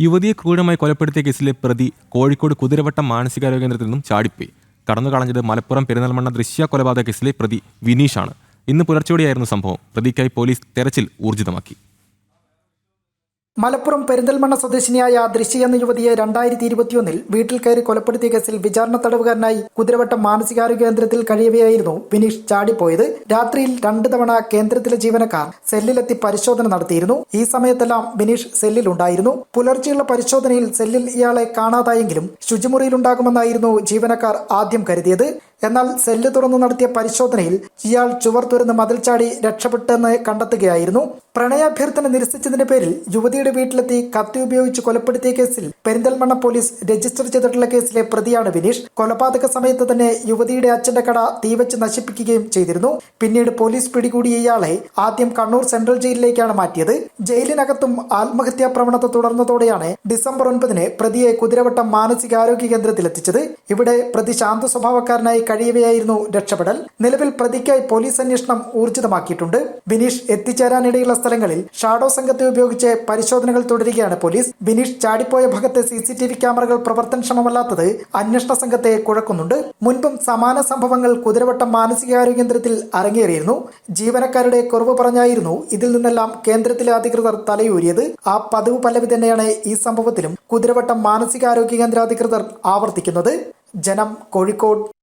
യുവതിയെ ക്രൂരമായി കൊലപ്പെടുത്തിയ കേസിലെ പ്രതി കോഴിക്കോട് കുതിരവട്ടം മാനസികാരോഗ്യ കേന്ദ്രത്തിൽ നിന്നും ചാടിപ്പോയി. കടന്നു കളഞ്ഞത് മലപ്പുറം പെരുന്നൽമണ്ണ ദൃശ്യ കൊലപാതക കേസിലെ പ്രതി വിനീഷാണ്. ഇന്ന് പുലർച്ചെയോടെയായിരുന്നു സംഭവം. പ്രതിക്കായി പോലീസ് തെരച്ചിൽ ഊർജിതമാക്കി. മലപ്പുറം പെരിന്തൽമണ്ണ സ്വദേശിനിയായ ദൃശ്യ എന്ന യുവതിയെ രണ്ടായിരത്തി ഇരുപത്തിയൊന്നിൽ വീട്ടിൽ കയറി കൊലപ്പെടുത്തിയ കേസിൽ വിചാരണ തടവുകാരനായി കുതിരവട്ടം മാനസികാരോഗ്യ കേന്ദ്രത്തിൽ കഴിയവെയായിരുന്നു വിനീഷ് ചാടിപ്പോയത്. രാത്രിയിൽ രണ്ടു തവണ കേന്ദ്രത്തിലെ ജീവനക്കാർ സെല്ലിലെത്തി പരിശോധന നടത്തിയിരുന്നു. ഈ സമയത്തെല്ലാം ബിനീഷ് സെല്ലിലുണ്ടായിരുന്നു. പുലർച്ചെയുള്ള പരിശോധനയിൽ സെല്ലിൽ ഇയാളെ കാണാതായെങ്കിലും ശുചിമുറിയിലുണ്ടാകുമെന്നായിരുന്നു ജീവനക്കാർ ആദ്യം കരുതിയത്. എന്നാൽ സെല്ല് തുറന്നു നടത്തിയ പരിശോധനയിൽ ഇയാൾ ചുവർ തുരന്ന് മതിൽ ചാടി രക്ഷപ്പെട്ടെന്ന് കണ്ടെത്തുകയായിരുന്നു. പ്രണയാഭ്യർത്ഥന നിരസിച്ചതിന്റെ പേരിൽ യുവതിയുടെ വീട്ടിലെത്തി കത്തി ഉപയോഗിച്ച് കൊലപ്പെടുത്തിയ കേസിൽ പെരിന്തൽമണ്ണ പോലീസ് രജിസ്റ്റർ ചെയ്തിട്ടുള്ള കേസിലെ പ്രതിയാണ് വിനീഷ്. കൊലപാതക സമയത്ത് തന്നെ യുവതിയുടെ അച്ഛന്റെ കട തീവച്ച് നശിപ്പിക്കുകയും ചെയ്തിരുന്നു. പിന്നീട് പോലീസ് പിടികൂടിയ ഇയാളെ ആദ്യം കണ്ണൂർ സെൻട്രൽ ജയിലിലേക്കാണ് മാറ്റിയത്. ജയിലിനകത്തും ആത്മഹത്യാ പ്രവണത തുടർന്നതോടെയാണ് ഡിസംബർ ഒൻപതിന് പ്രതിയെ കുതിരവട്ടം മാനസികാരോഗ്യ കേന്ദ്രത്തിൽ കേന്ദ്രത്തിലെത്തിച്ചത്. ഇവിടെ പ്രതി ശാന്ത സ്വഭാവക്കാരനായി കഴിയവെയായിരുന്നു രക്ഷപ്പെടൽ. നിലവിൽ പ്രതിക്കായി പോലീസ് അന്വേഷണം ഊർജിതമാക്കിയിട്ടുണ്ട്. ബിനീഷ് എത്തിച്ചേരാനിടയുള്ള സ്ഥലങ്ങളിൽ ഷാഡോ സംഘത്തെ ഉപയോഗിച്ച് പരിശോധനകൾ തുടരുകയാണ് പോലീസ്. ബിനീഷ് ചാടിപ്പോയ ഭാഗത്തെ സി സി ടി വി ക്യാമറകൾ പ്രവർത്തനക്ഷമമല്ലാത്തത് അന്വേഷണ സംഘത്തെ കുഴക്കുന്നുണ്ട്. മുൻപും സമാന സംഭവങ്ങൾ കുതിരവട്ടം മാനസികാരോഗ്യ കേന്ദ്രത്തിൽ അരങ്ങേറിയിരുന്നു. ജീവനക്കാരുടെ കുറവ് പറഞ്ഞായിരുന്നു ഇതിൽ നിന്നെല്ലാം കേന്ദ്രത്തിലെ അധികൃതർ തലയൂരിയത്. ആ പതിവ് പല്ലവി തന്നെയാണ് ഈ സംഭവത്തിലും കുതിരവട്ടം മാനസികാരോഗ്യ കേന്ദ്ര അധികൃതർ ആവർത്തിക്കുന്നത്. ജനം കോഴിക്കോട്